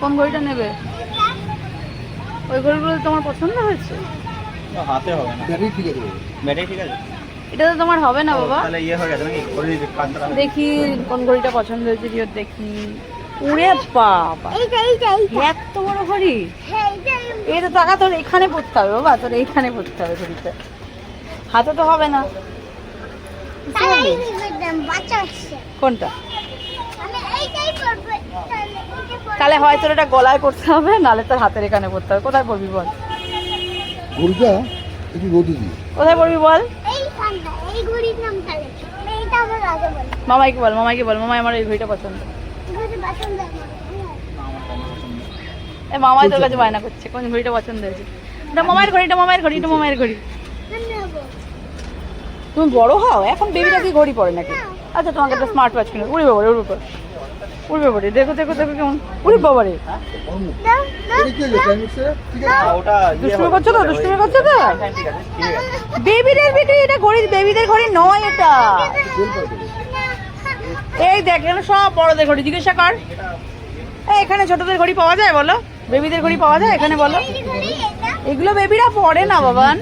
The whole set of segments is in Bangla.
কোন ঘড়িটা নেবে? ওই ঘড়িগুলো তোমার পছন্দ হয়েছে। হাতে হবে না। ব্যাটারি ঠিক আছে। ব্যাটারি ঠিক আছে? এটা তো তোমার হবে না বাবা। তাহলে ইয়ে হয়ে গেছে নাকি? ঘড়ি দেখি কোন ঘড়িটা পছন্দ হয়েছে রিওর দেখি। উড়ে বাবা। এইটা এইটা এইটা এত বড় ঘড়ি? হ্যাঁ এইটা এটা টাকা তোর এখানে পড়তে হবে বাবা। তোর এইখানে পড়তে হবে ঘড়িতে হাতে তো হবে না। কোনটা? তাহলে হয় তোর এটা গলায় করতে হবে নাহলে তোর হাতের এখানে পড়তে হবে। কোথায় পড়বি বল? একটু রোদে কোথায় পড়বি বল? এই নাম মামাইকে বল মামাইকে বল। মামাই আমার এই ঘড়িটা পছন্দ। এ মামাই তোর কাছে বায়না করছে কোন ঘড়িটা পছন্দ হয়েছে? এটা মামায়ের ঘড়ি এটা মামায়ের ঘড়ি এটা মামায়ের ঘড়ি। তুমি বড় হও এখন বেবিটা কি ঘড়ি পড়ে নাকি? আচ্ছা তোমাকে একটা স্মার্ট ওয়াচ কিনে উড়ে বাবারে উড়বে উড়বে বাবারে দেখো দেখো দেখো কেমন উড়ে বাবারে দুষ্টুমি করছ তো? দুষ্টুমি করছ তো? বেবিদের বিক্রি, এটা ঘড়ি, বেবিদের ঘড়ি নয় এটা। এই দেখ এখানে সব বড়দের ঘড়ি, জিজ্ঞাসা কর। এই, এখানে ছোটদের ঘড়ি পাওয়া যায় বলো? বেবিদের ঘড়ি পাওয়া যায় এখানে বলো? এগুলো বেবিরা পড়ে না, বাবান।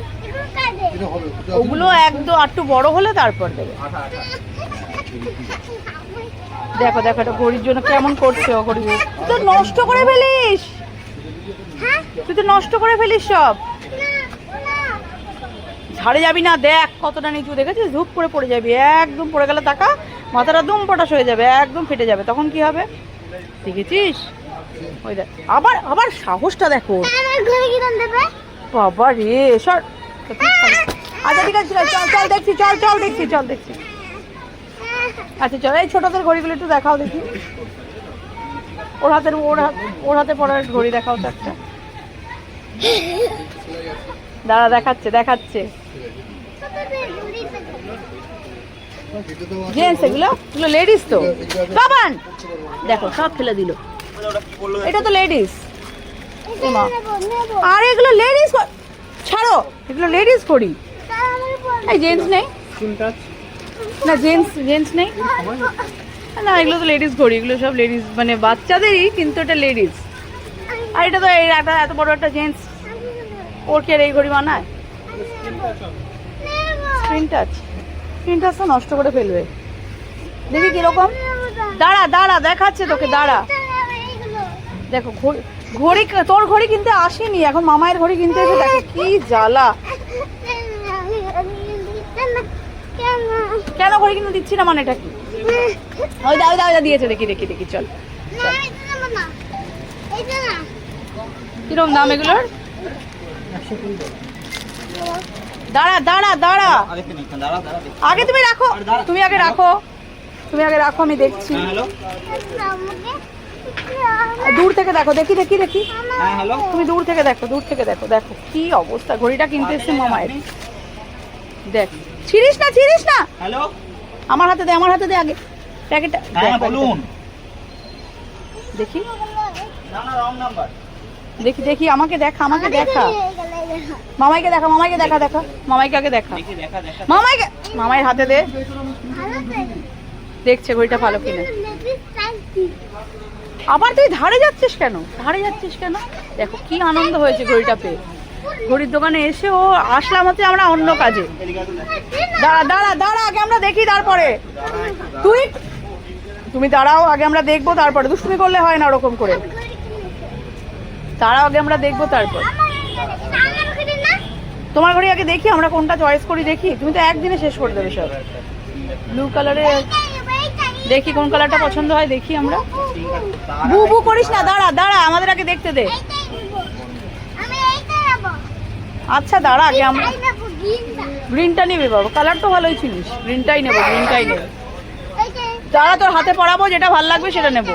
ওগুলো একদম একটু বড় হলে তারপর দেবে। দেখো দেখো এটা ঘড়ির জন্য কেমন করছে ও ঘড়ি? তুই তো নষ্ট করে ফেলিস। হ্যাঁ? তুই তো নষ্ট করে ফেলিস সব। না না ঝাড়ে যাবি না দেখ কতটা নিচু দেখেছিস? ধূপ করে পড়ে যাবি একদম পড়ে গেলে টাকা মাথাটা দুম পটাশ হয়ে যাবে একদম ফেটে যাবে। তখন কি হবে? দেখেছিস? ওই দেখ আবার আবার সাহসটা দেখো। আমার ঘড়ি কি দাম দেবে? বাবা রে সর। আচ্ছা ঠিক আছে, চল চল দেখছি চল চল দেখছি চল দেখছি। আচ্ছা চলো এই ছোটদের ঘড়িগুলো একটু দেখাও দেখি। ওর হাতের ওর হাত ওর হাতে পড়ার ঘড়ি দেখাও তো একটা। দাঁড়া দেখাচ্ছে দেখাচ্ছে। জেন্টস এগুলো? এগুলো লেডিস তো? বাবান! দেখো সব ফেলে দিল। এটা তো লেডিস আর এগুলো লেডিস ছাড়ো এগুলো লেডিস বলব এই জেন্টস নেই? না জেন্টস জেন্টস নেই? না, এগুলো তো লেডিস ঘড়ি, এগুলো সব লেডিস মানে বাচ্চাদেরই, কিন্তু এটা লেডিস আর এটা তো এই একটা এত বড় একটা জেন্টস ওর কি আর এই ঘড়ি বানায়? স্ক্রিন টাচ স্ক্রিন টাচ তো নষ্ট করে ফেলবে। দেখি কীরকম। দাঁড়া দাঁড়া, দেখাচ্ছে তোকে, দাঁড়া। দেখো ঘড়ি তোর ঘড়ি কিনতে আসেনি, এখন মামায়ের ঘড়ি কিনতে এসে দেখো কি জ্বালা। কেন ঘড়ি কিনে দিচ্ছি না মানে এটা কি ওই দাও দাও দা দিয়েছে দেখি দেখি দেখি চল কিরম দাম এগুলোর? দাঁড়া দাঁড়া দাঁড়া। আগে তুমি রাখো তুমি আগে রাখো তুমি আগে রাখো আমি দেখছি। হ্যাঁ দূর থেকে দেখো দেখি দেখি দেখি। হ্যাঁ হ্যালো? তুমি দূর থেকে দেখো দূর থেকে দেখো দেখো কি অবস্থা ঘড়িটা কিনতে এসছে মামায়ের। দেখ। ছিড়িস না ছিড়িস না। হ্যালো? আমার হাতে দে আমার হাতে দে আগে। প্যাকেটটা হ্যাঁ বলুন। দেখি। না না রং নাম্বার দেখি দেখি আমাকে দেখা আমাকে দেখা। মামাইকে দেখা মামাইকে দেখা দেখা। মামাইকে আগে দেখা। দেখি দেখা দেখা। মামাইকে মামাইয়ের হাতে দে। দেখছে ঘড়িটা ভালো কিনে। আবার তুই ধারে যাচ্ছিস কেন? ধারে যাচ্ছিস কেন? দেখো কি আনন্দ হয়েছে ঘড়িটা পেয়ে। ঘড়ির দোকানে এসে ও আসলাম হচ্ছে আমরা অন্য কাজে। দাঁড়া দাঁড়া দাঁড়া আগে আমরা দেখি তারপরে। তুই? তুমি দাঁড়াও আগে আমরা দেখব তারপরে। দুষ্টুমি করলে হয় না ওরকম করে। তারাও আগে আমরা দেখব তারপর। তোমার ঘড়ি আগে দেখি আমরা কোনটা চয়েস করি দেখি। তুমি তো একদিনে শেষ করে দেবে সব। ব্লু কালারে দেখি কোন কালারটা পছন্দ হয় দেখি আমরা। বু বু করিস না দাঁড়া দাঁড়া আমাদের আগে দেখতে দে। আচ্ছা দাঁড়া আগে আমরা গ্রিনটা নেবে বাবা কালার তো ভালোই চিনিস গ্রিনটাই নেব গ্রিনটাই নেব। দাঁড়া তোর হাতে পড়াবো যেটা ভালো লাগবে সেটা নেব।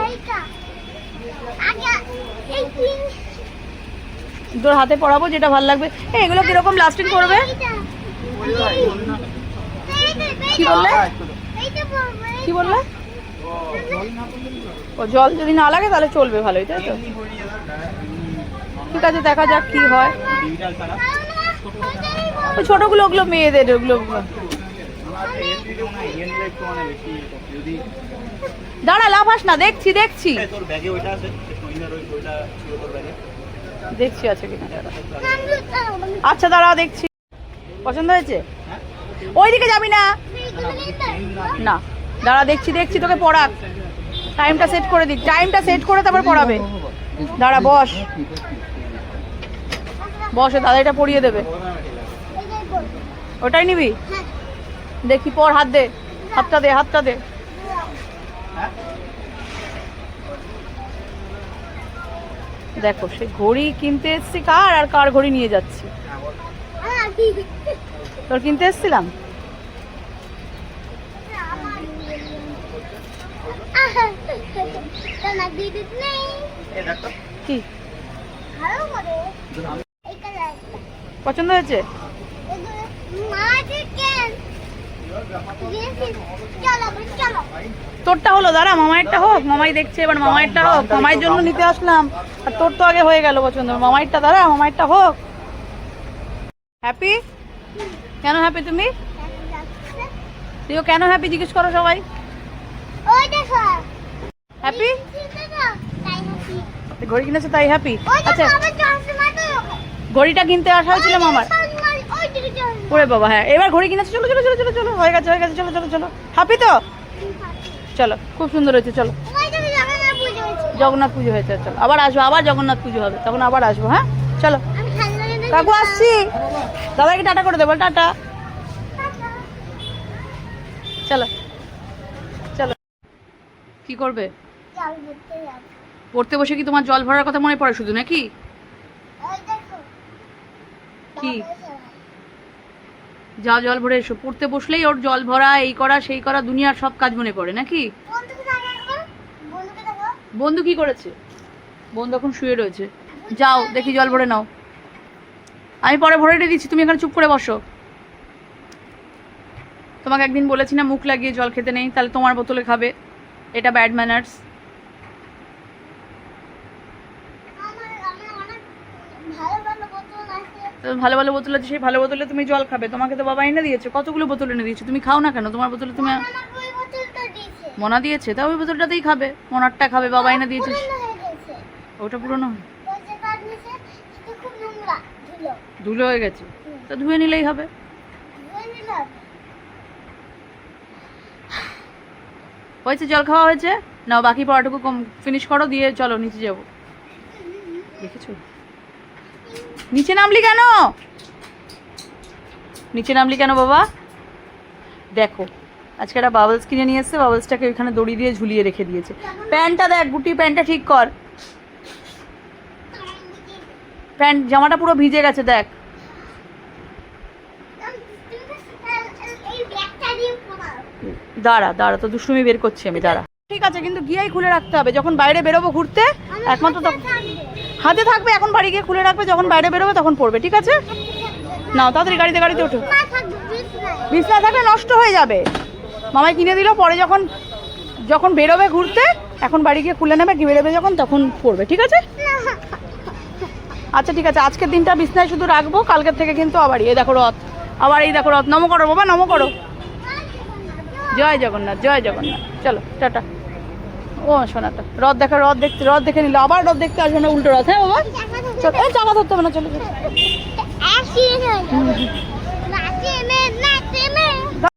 তোর হাতে পড়াবো যেটা ভালো লাগবে। এগুলো কীরকম লাস্টিং করবে? কি বললে? কি বললে? ও জল যদি না লাগে তাহলে চলবে ভালোই তাই তো? ঠিক আছে, দেখা যাক কি হয়। ওই ছোটগুলো, ওগুলো মেয়েদের, ওগুলো। দাঁড়া লাফাস না, দেখছি দেখছি। ওই দেখছি আছে কিনা আচ্ছা দাঁড়া, দেখছি। পছন্দ হয়েছে? হ্যাঁ ওইদিকে যাবি না? না। দাঁড়া, দেখছি দেখছি, তোকে পড়াক। টাইমটা সেট করে দিক। টাইমটা সেট করে তারপর পড়াবে। দাঁড়া, বস। বসে দাদা এটা পড়িয়ে দেবে। ওটাই নিবি? হ্যাঁ দেখি পর হাত দে হাতটা দে হাতটা দে। হ্যাঁ দেখো সে ঘড়ি কিনতে এসছি কার আর কার ঘড়ি নিয়ে যাচ্ছি? হ্যাঁ তোর কিনতে এসছিলাম? কি ভালো করে এই কালারটা পছন্দ হয়েছে? তোরটা হলো দাঁড়া মামাইয়েরটা হোক মামাই দেখছে এবার মামাইয়েরটা হোক মামাইয়ের জন্য নিতে আসলাম। আর তোর তো আগে হয়ে গেল পছন্দ মামাইয়েরটা দাঁড়া মামাইয়েরটা হোক। হ্যাপি কেন হ্যাপি তুমি? তুইও কেন হ্যাপি জিজ্ঞেস করো সবাই। হ্যাপি ঘড়ি কিনেছো তাই হ্যাপি আচ্ছা দেখো আবার চশমা তো ঘড়িটা কিনতে আসা হয়েছিল মামার। ওরে বাবা হ্যাঁ। এবার ঘড়ি কিনেছো চলো চলো চলো চলো চলো। হয়ে গেছে হয়ে গেছে চলো চলো চলো। হ্যাপি তো? চলো খুব সুন্দর হয়েছে চলো। জগন্নাথ পুজো হয়েছে। চলো। আবার আসব আবার জগন্নাথ পুজো হবে। তখন আবার আসব হ্যাঁ? চলো। কাকু আসছি। দাদাকে টাটা করে দেবো টাটা। চলো চলো। কি করবে? পড়তে বসে কি তোমার জল ভরার কথা মনে পড়ে শুধু নাকি? কি? যা জল ভরে এসো। পড়তে বসলেই ওর জল ভরা এই করা সেই করা দুনিয়ার সব কাজ মনে পড়ে নাকি? বন্ধু কি করেছে? বন্ধু এখন শুয়ে রয়েছে। যাও দেখি জল ভরে নাও। আমি পরে ভরে রেখে দিচ্ছি তুমি এখানে চুপ করে বসো। তোমাকে একদিন বলেছি না মুখ লাগিয়ে জল খেতে নেই তাহলে তোমার বোতলে খাবে। এটা ব্যাড ম্যানার্স আমার আমার অনেক ভালো আছে ভালো ভালো বোতল আছে সেই ভালো বোতলে তুমি জল খাবে। তোমাকে তো বাবা এনে দিয়েছে কতগুলো বোতল এনে দিয়েছে? তুমি খাও না কেন? তোমার বোতলে তুমি মনা দিয়েছে। তা ওই বোতলটাতেই খাবে। মনারটা খাবে বাবা এনে দিয়েছে। ওটা পুরনো তো ধুলো। হয়ে গেছে। তো ধুয়ে নিলেই হবে। হয়েছে জল খাওয়া হয়েছে? না বাকি পড়াটুকু কম ফিনিশ করো দিয়ে চলো নিচে যাব। দেখেছ? নিচে নামলি কেন? নিচে নামলি কেন বাবা? দেখো, আজকে একটা বাবলস কিনে নিয়ে এসছে বাবলসটাকে ওইখানে দড়ি দিয়ে ঝুলিয়ে রেখে দিয়েছে। প্যান্টটা দেখ, গুটি প্যান্টটা ঠিক কর। প্যান্ট, জামাটা পুরো ভিজে গেছে, দেখ। দাঁড়া দাঁড়া, তো দুষ্টুমি বের করছি আমি, দাঁড়া। ঠিক আছে, কিন্তু গিয়েই খুলে রাখতে হবে, যখন বাইরে বেরোবো ঘুরতে, একমাত্র তখন হাতে থাকবে এখন বাড়ি গিয়ে খুলে রাখবে যখন বাইরে বেরোবে তখন পড়বে ঠিক আছে? নাও তাড়াতাড়ি গাড়িতে গাড়িতে ওঠো। বিছনা থাকলে নষ্ট হয়ে যাবে। মামাই কিনে দিল পরে যখন যখন বেরোবে ঘুরতে এখন বাড়ি গিয়ে খুলে নেবে বেরোবে যখন তখন পড়বে ঠিক আছে? আচ্ছা ঠিক আছে আজকের দিনটা বিছনায় শুধু রাখব কালকের থেকে কিন্তু আবার এই দেখো রথ আবার এই দেখো রথ নমো করো বাবা নমো করো। জয় জগন্নাথ জয় জগন্নাথ চলো টাটা। ও সোনাটা রথ দেখা, রথ দেখতে রথ দেখে নিলে আবার রথ দেখতে আসবে না, উল্টো রথ হ্যাঁ বাবা? চলো, এই চাকা ধরতে হবে না, চলো